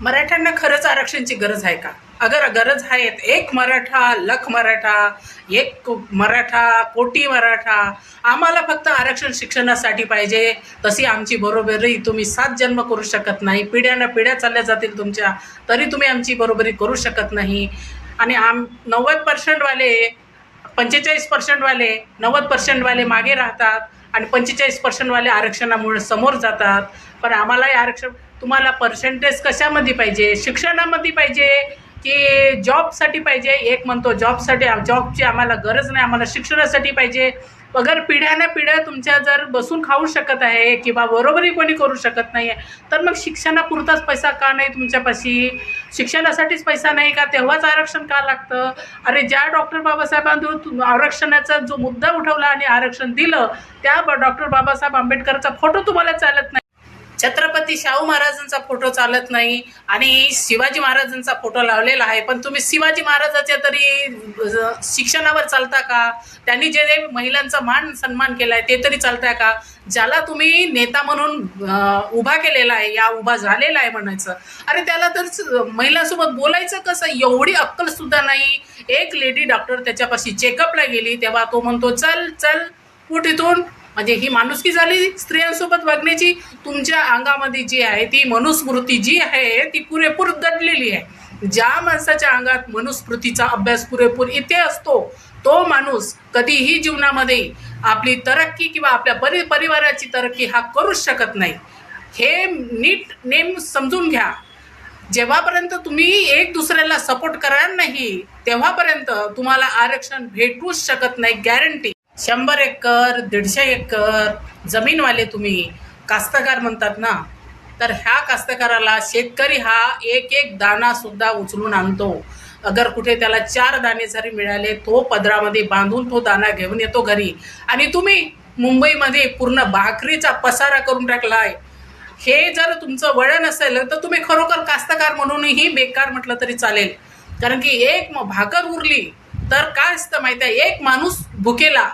मराठ्यांना खरंच आरक्षणची गरज आहे का? अगर गरज आहे एक मराठा लख मराठा एक मराठा कोटी मराठा आम्हाला फक्त आरक्षण शिक्षणासाठी पाहिजे. तशी आमची बरोबरी तुम्ही सात जन्म करू शकत नाही. पिढ्यानं पिढ्या चालल्या जातील तुमच्या तरी तुम्ही आमची बरोबरी करू शकत नाही. आणि आम नव्वद पर्सेंटवाले पंचेचाळीस पर्सेंटवाले नव्वद पर्सेंटवाले मागे राहतात. आणि पंचेचाळीस पर्सेंटवाले आरक्षणामुळे समोर जातात. पण आम्हालाही आरक्षण तुम्हाला पर्सेंटेज कशामध्ये पाहिजे? शिक्षणामध्ये पाहिजे की जॉबसाठी पाहिजे? एक म्हणतो जॉबसाठी जॉबची आम्हाला गरज नाही. आम्हाला शिक्षणासाठी पाहिजे. अगर पिढ्यानं पिढ्या तुमच्या जर बसून खाऊ शकत आहे किंवा बरोबरी कोणी करू शकत नाही आहे तर मग शिक्षणापुरताच पैसा का नाही तुमच्यापाशी? शिक्षणासाठीच पैसा नाही का? तेव्हाच आरक्षण का लागतं? अरे ज्या डॉक्टर बाबासाहेबांनी तु- आरक्षणाचा जो मुद्दा उठवला आणि आरक्षण दिलं त्या डॉक्टर बाबासाहेब आंबेडकरचा फोटो तुम्हाला चालत नाही. छत्रपती शाहू महाराजांचा फोटो चालत नाही आणि शिवाजी महाराजांचा फोटो लावलेला आहे. पण तुम्ही शिवाजी महाराजाच्या तरी शिक्षणावर चालता का? त्यांनी जे महिलांचा मान सन्मान केला आहे ते तरी चालताय का? ज्याला तुम्ही नेता म्हणून उभा केलेला आहे या उभा झालेला आहे म्हणायचं. अरे त्याला तर महिलांसोबत बोलायचं कसं? एवढी अक्कल सुद्धा नाही. एक लेडी डॉक्टर त्याच्यापाशी चेकअपला गेली तेव्हा तो म्हणतो चल चल कुठे म्हणजे ही माणुसकी झाली स्त्रियांसोबत वागण्याची तुमच्या अंगामध्ये जी आहे ती मनुस्मृती जी आहे ती पुरेपूर दडलेली आहे. ज्या माणसाच्या अंगात मनुस्मृतीचा अभ्यास पुरेपूर इथे असतो तो माणूस कधीही जीवनामध्ये आपली तरक्की किंवा आपल्या परि परिवाराची तरक्की हा करूच शकत नाही. हे नीट नेम समजून घ्या. जेव्हापर्यंत तुम्ही एक दुसऱ्याला सपोर्ट करणार नाही तेव्हापर्यंत तुम्हाला आरक्षण भेटूच शकत नाही गॅरंटी शंभर एकर दीडशे एकर जमीनवाले तुम्ही कास्तकार म्हणतात ना? तर ह्या कास्तकाराला शेतकरी हा एक एक दाणासुद्धा उचलून आणतो. अगर कुठे त्याला चार दाणे जरी मिळाले तो पदरामध्ये बांधून तो दाणा घेऊन येतो घरी. आणि तुम्ही मुंबईमध्ये पूर्ण भाकरीचा पसारा करून टाकलाय. हे जर तुमचं वळण असेल तर तुम्ही खरोखर कास्तकार म्हणूनही बेकार म्हटलं तरी चालेल. कारण की एक भाकर उरली तर काय असतं माहिती आहे एक माणूस भुकेला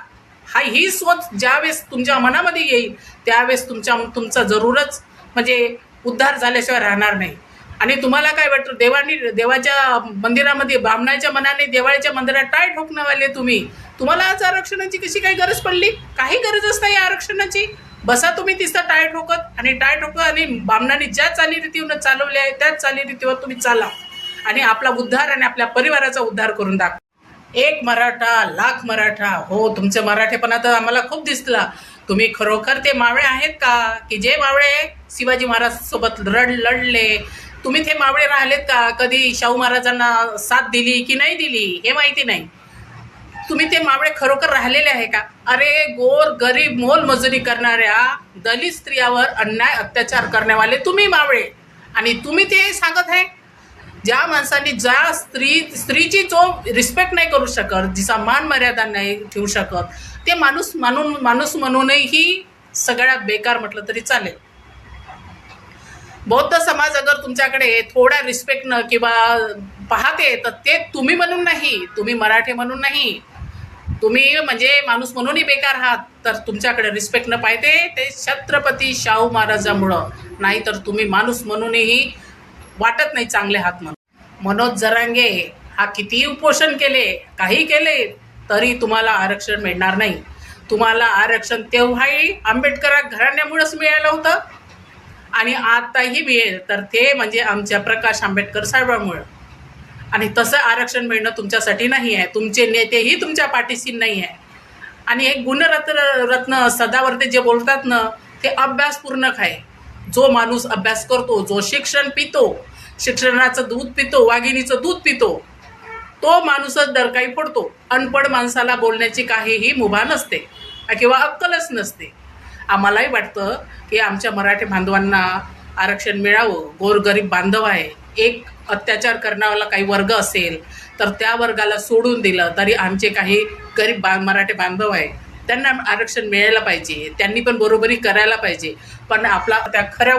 हा ही सोच ज्यावेळेस तुमच्या मनामध्ये येईल त्यावेळेस तुमच्या तुमचा जरूरच म्हणजे उद्धार झाल्याशिवाय राहणार नाही. आणि तुम्हाला काय वाटतं देवानी देवाच्या मंदिरामध्ये ब्राह्मणाच्या मनाने देवाळीच्या मंदिरात टाय ठोकणवाले तुम्ही? तुम्हाला आज आरक्षणाची कशी काही गरज पडली? काही गरजच नाही आरक्षणाची. बसा तुम्ही तिथं टाय ठोकत आणि टाय ठोकत आणि ब्राह्मणाने ज्या चालीरीतीवर चालवले आहे त्याच चालीरीतीवर तुम्ही चाला. आणि आपला उद्धार आणि आपल्या परिवाराचा उद्धार करून दाखवा. एक मराठा लाख मराठा. हो तुमचे मराठेपणा तर आम्हाला खूप दिसला. तुम्ही खरोखर ते मावळे आहेत का? की जे मावळे शिवाजी महाराज सोबत रड लढले. तुम्ही ते मावळे राहिलेत का? कधी शाहू महाराजांना साथ दिली की नाही दिली? हे माहिती नाही. तुम्ही ते मावळे खरोखर राहिलेले आहे का? अरे गोर गरीब मोलमजुरी करणाऱ्या दलित स्त्रियावर अन्याय अत्याचार करण्यावाले तुम्ही मावळे. आणि तुम्ही ते सांगत आहे? ज्या माणसांनी ज्या स्त्री स्त्रीची जो रिस्पेक्ट नाही करू शकत जिचा मान मर्यादा नाही ठेवू शकत ते माणूस मानून माणूस म्हणूनही सगळ्यात बेकार म्हटलं तरी चालेल. बौद्ध समाज अगर तुमच्याकडे थोड्या रिस्पेक्टनं किंवा पाहते तर ते तुम्ही म्हणून नाही तुम्ही मराठी म्हणून नाही. तुम्ही म्हणजे माणूस म्हणूनही बेकार आहात तर तुमच्याकडे रिस्पेक्ट न पाहिजे ते छत्रपती शाहू महाराजामुळं. नाही तर तुम्ही माणूस म्हणूनही वाटत नाही चांगले आहात म्हणून. मनोज जरांगे हा कितीही उपोषण केले काही केले तरी तुम्हाला आरक्षण मिळणार नाही. तुम्हाला आरक्षण तेव्हाही आंबेडकर घराण्यामुळेच मिळालं होतं. आणि आताही मिळेल. तर ते म्हणजे आमच्या प्रकाश आंबेडकर साहेबांमुळं. आणि तसं आरक्षण मिळणं तुमच्यासाठी नाही आहे. तुमचे नेतेही तुमच्या पाठीशी नाही आहे. आणि एक गुणरत्न रत्न सदावर्ते जे बोलतात ना ते अभ्यासपूर्णक आहे जो माणूस अभ्यास करतो जो शिक्षण पितो शिक्षणाचं दूध पितो वाघिणीचं दूध पितो. तो माणूसच दरकाई पडतो. अनपड माणसाला बोलण्याची काहीही मुभा नसते किंवा अक्कलच नसते. आम्हालाही वाटतं की आमच्या मराठी बांधवांना आरक्षण मिळावं. गोरगरीब बांधव आहे. एक अत्याचार करणारा काही वर्ग असेल तर त्या वर्गाला सोडून दिलं तरी आमचे काही गरीब बा मराठी बांधव आहे त्यांना आरक्षण मिळायला पाहिजे. त्यांनी पण बरोबरी करायला पाहिजे. पण आपला त्या खऱ्या